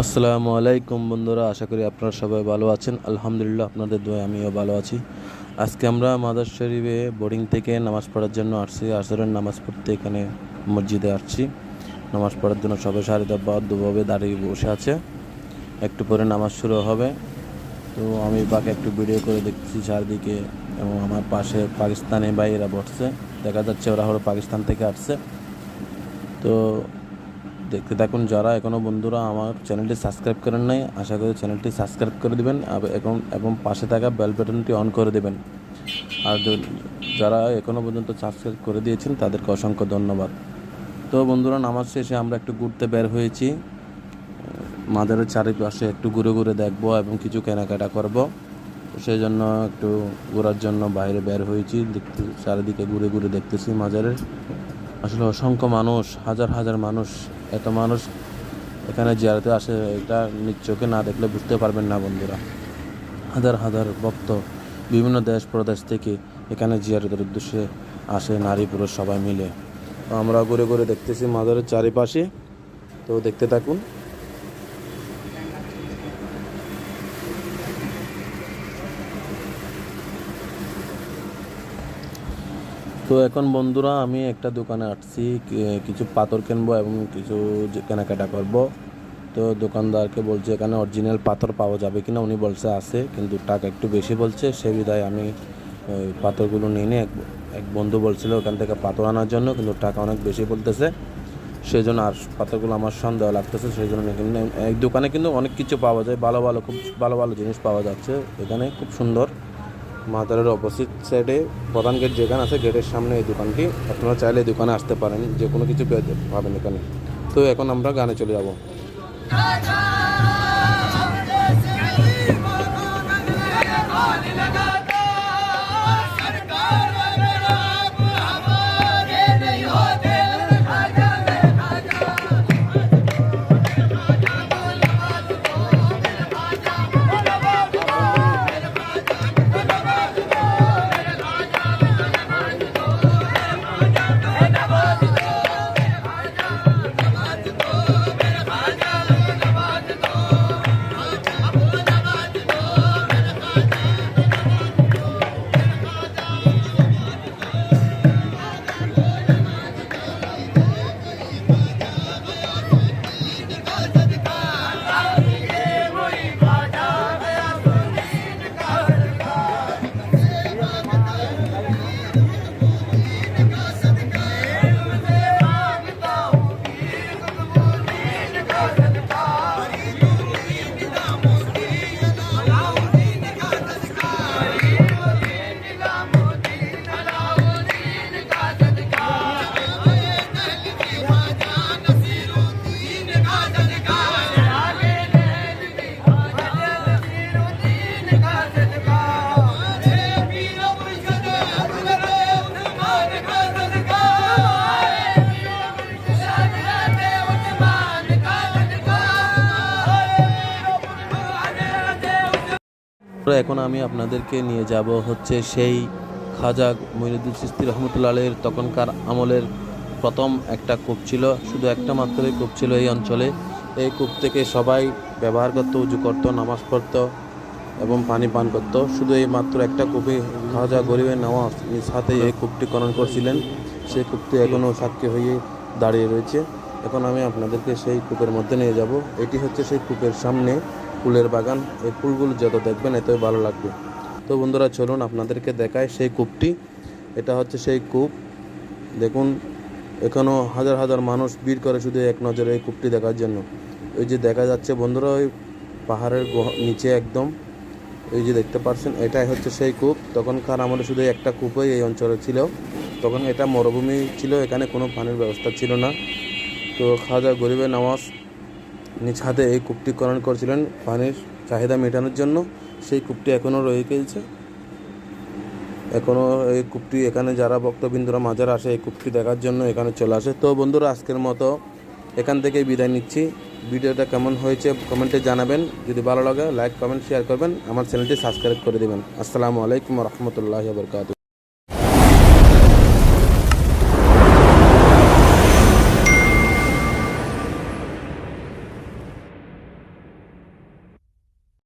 আসসালামু আলাইকুম বন্ধুরা, আশা করি আপনারা সবাই ভালো আছেন। আলহামদুলিল্লাহ, আপনাদের দোয়া আমিও ভালো আছি। আজকে আমরা মাদার শরীফে বোর্ডিং থেকে নামাজ পড়ার জন্য আসছি। আসরের নামাজ পড়তে এখানে মসজিদে আসছি। নামাজ পড়ার জন্য সবাই সারিদাবদ্ধভাবে দাঁড়িয়ে বসে আছে। একটু পরে নামাজ শুরু হবে। তো আমি বাকি একটু ভিডিও করে দেখছি চারদিকে এবং আমার পাশে পাকিস্তানি ভাইয়েরা বসছে। দেখা যাচ্ছে ওরা হলো পাকিস্তান থেকে আসছে। তো দেখতে থাকুন যারা এখনও বন্ধুরা আমার চ্যানেলটি সাবস্ক্রাইব করেন নাই, আশা করি চ্যানেলটি সাবস্ক্রাইব করে দেবেন এবং এবং পাশে থাকা বেল বাটনটি অন করে দেবেন। আর যারা এখনও পর্যন্ত সাবস্ক্রাইব করে দিয়েছেন তাদেরকে অসংখ্য ধন্যবাদ। তো বন্ধুরা, নামাজ শেষে আমরা একটু ঘুরতে বের হয়েছি। মাদারের চারিপাশে একটু ঘুরে ঘুরে দেখব এবং কিছু কেনাকাটা করব। সেই জন্য একটু ঘোরার জন্য বাইরে বের হয়েছি, দেখতে, চারিদিকে ঘুরে ঘুরে দেখতেছি মাজারের। আসলে অসংখ্য মানুষ, হাজার হাজার মানুষ এত মানুষ এখানে জিয়ারতে আসে, এটা নিজ চোখে না দেখলে বুঝতে পারবেন না বন্ধুরা। হাজার হাজার ভক্ত বিভিন্ন দেশ প্রদেশ থেকে এখানে জিয়ারতের উদ্দেশ্যে আসে, নারী পুরুষ সবাই মিলে। আমরা ঘুরে ঘুরে দেখতেছি মাদারের চারিপাশে। তো দেখতে থাকুন। তো এখন বন্ধুরা আমি একটা দোকানে আসছি কিছু পাথর কিনবো এবং কিছু কেনাকাটা করব। তো দোকানদারকে বলছে, এখানে অরিজিনাল পাথর পাওয়া যাবে কিনা? উনি বলছে, আছে, কিন্তু টাকা একটু বেশি বলছে, সে বিধায় আমি পাথরগুলো নিয়ে নিয়ে এক এক বন্ধু বলছিল ওখান থেকে পাথর আনার জন্য, কিন্তু টাকা অনেক বেশি বলতেছে। সেই জন্য আর পাথরগুলো আমার সন্দেহ লাগতেছে সেই জন্য এই দোকানে কিন্তু অনেক কিছু পাওয়া যায়, ভালো ভালো, খুব ভালো ভালো জিনিস পাওয়া যাচ্ছে, এখানে খুব সুন্দর। মাদারের অপোজিট সাইডে প্রধান গেট যেখানে আছে গেটের সামনে এই দোকানটি। আপনারা চাইলে এই দোকানে আসতে পারেন যে কোনো কিছু পাবেন এখানে। তো এখন আমরা গানে চলে যাব। তো এখন আমি আপনাদেরকে নিয়ে যাব হচ্ছে সেই খাজা মঈনুদ্দিন সিস্তি রহমতুল্লাহ আলের তখনকার আমলের প্রথম একটা কূপ ছিল। শুধু একটা মাত্রই কূপ ছিল এই অঞ্চলে। এই কূপ থেকে সবাই ব্যবহার করতো, উজু করতো, নামাজ পড়তো এবং পানি পান করতো। শুধু এই মাত্র একটা কূপে খাজা গরিবের নামাজ হাতে এই কূপটি খনন করছিলেন। সেই কূপটি এখনও সাক্ষী হয়ে দাঁড়িয়ে রয়েছে। এখন আমি আপনাদেরকে সেই কূপের মধ্যে নিয়ে যাব। এটি হচ্ছে সেই কূপের সামনে ফুলের বাগান। এই ফুলগুলো যত দেখবেন, এতই ভালো লাগবে। তো বন্ধুরা, চলুন আপনাদেরকে দেখায় সেই কূপটি। এটা হচ্ছে সেই কূপ। দেখুন, এখানেও হাজার হাজার মানুষ ভিড় করে শুধু এক নজরে এই কূপটি দেখার জন্য। ওই যে দেখা যাচ্ছে বন্ধুরা, ওই পাহাড়ের নিচে একদম। এই যে দেখতে পাচ্ছেন এটাই হচ্ছে সেই কূপ। তখনকার আমাদের শুধু একটা কূপই এই অঞ্চলে ছিল। তখন এটা মরুভূমি ছিল, এখানে কোনো পানির ব্যবস্থা ছিল না। তো খাজা গরিবের নামাজ নিজ হাতে এই কূপটি খনন করেছিলেন। পানির চাহিদা মেটানোর জন্য সেই কূপটি এখনও রয়ে গেছে এখনও এই কূপটি এখানে যারা ভক্তবৃন্দরা মাজার আসে, এই কূপটি দেখার জন্য এখানে চলে আসে। তো বন্ধুরা, আজকের মতো এখান থেকে বিদায় নিচ্ছি। ভিডিওটা কেমন হয়েছে কমেন্টে জানাবেন। যদি ভালো লাগে, লাইক, কমেন্ট, শেয়ার করবেন। আমার চ্যানেলটি সাবস্ক্রাইব করে দেবেন। আসসালামু আলাইকুম রহমতুল্লাহ বরকাত